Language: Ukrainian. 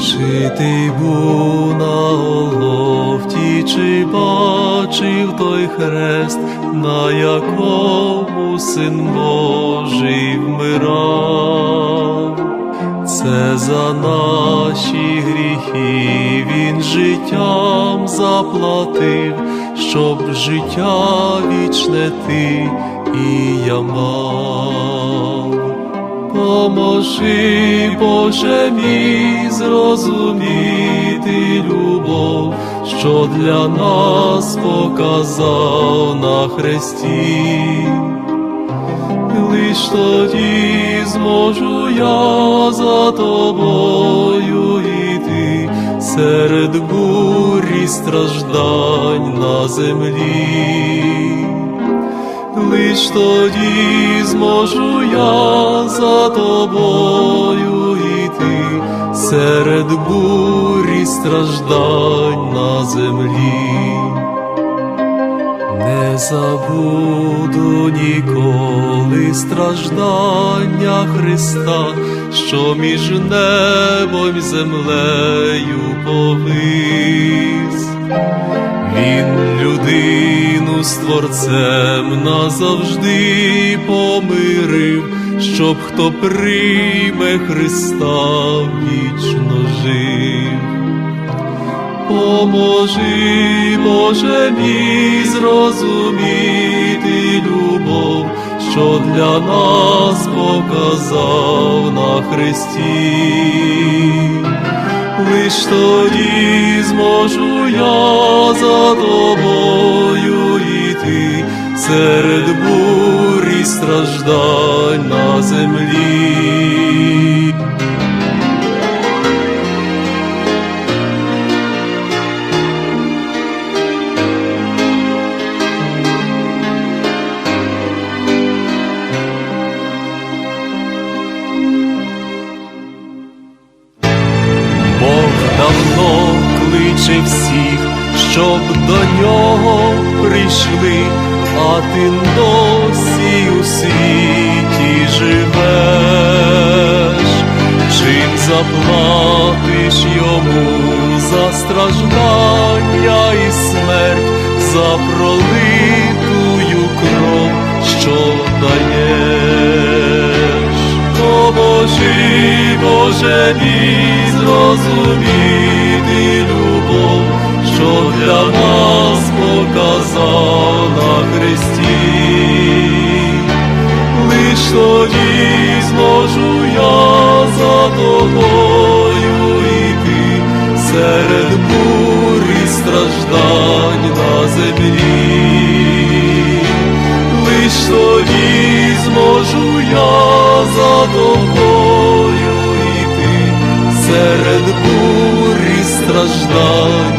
Чи ти був на Оловті, чи бачив той хрест, на якому син Божий вмирав? Це за наші гріхи він життям заплатив, щоб життя вічне ти і я мав. Поможи, Боже мій, зрозуміти любов, що для нас показав на хресті. Лиш тоді зможу я за тобою йти серед бурі страждань на землі. Лиш тоді зможу я за тобою йти серед бурі страждань на землі. Не забуду ніколи страждання Христа, що між небом і землею повис. Він людину з Творцем назавжди помирив, щоб хто прийме Христа вічно жив. Поможи, Боже мій, зрозуміти любов, що для нас показав на Христі. Лиш тоді зможу я за тобою йти серед бурі страждань на землі. Бог кличе всіх, щоб до нього прийшли, а ти досі у світі живеш, чим заплатиш йому за страждання і смерть, за пролитую кров, що даєш. Поможи, Боже мій, зрозуміти любов, для нас показав на Христі. Лиш тоді зможу я за тобою йти серед бурі страждань на землі. Лиш тоді зможу я за тобою йти серед бурі страждань